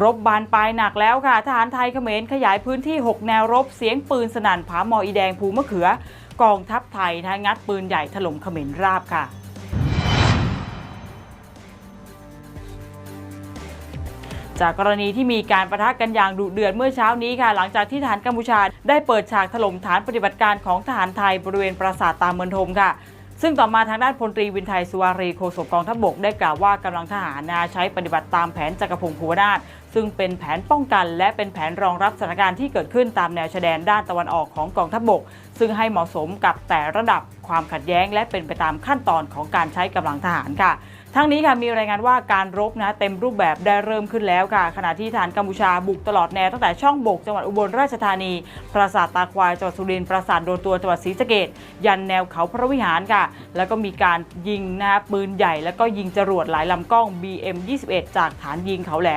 รบบานปลายหนักแล้วค่ะ ทหารไทยเขมรขยายพื้นที่ 6 แนวรบเสียงปืนสนั่นผาหมออีแดงภูมะเขือ กองทัพไทยนะงัดปืนใหญ่ถล่มเขมรราบค่ะจากกรณีที่มีการประทะกันอย่างดุเดือดเมื่อเช้านี้ค่ะ หลังจากที่ทหารกัมพูชาได้เปิดฉากถล่มฐานปฏิบัติการของทหารไทยบริเวณปราสาทตามเมืองทมค่ะ ซึ่งต่อมาทางด้านพลตรีวินไทยสุวารีโฆษกกองทัพบกได้กล่าวว่ากำลังทหารนาใช้ปฏิบัติตามแผนจักรพงศ์ภูวนาถซึ่งเป็นแผนป้องกัน และเป็นแผนรองรับสถานการณ์ที่เกิดขึ้นตามแนวชายแดนด้านตะวันออกของกองทัพบก ซึ่งให้เหมาะสมกับแต่ระดับความขัดแย้งและเป็นไปตามขั้นตอนของการใช้กำลังทหารค่ะ ทั้งนี้ค่ะมีรายงานว่าการรบนะเต็มรูปแบบได้เริ่มขึ้นแล้วค่ะ ขณะที่ทหารกัมพูชาบุกตลอดแนวตั้งแต่ช่องบกจังหวัดอุบลราชธานี ปราสาทตาควายจังหวัดสุรินทร์ปราสาทโดนตัวจังหวัดศรีสะเกดยันแนวเขาพระวิหารค่ะ แล้วก็มีการยิงนะปืนใหญ่ แล้วก็ยิงจรวดหลายลำกล้อง BM 21 จากฐานยิงเขาแหลม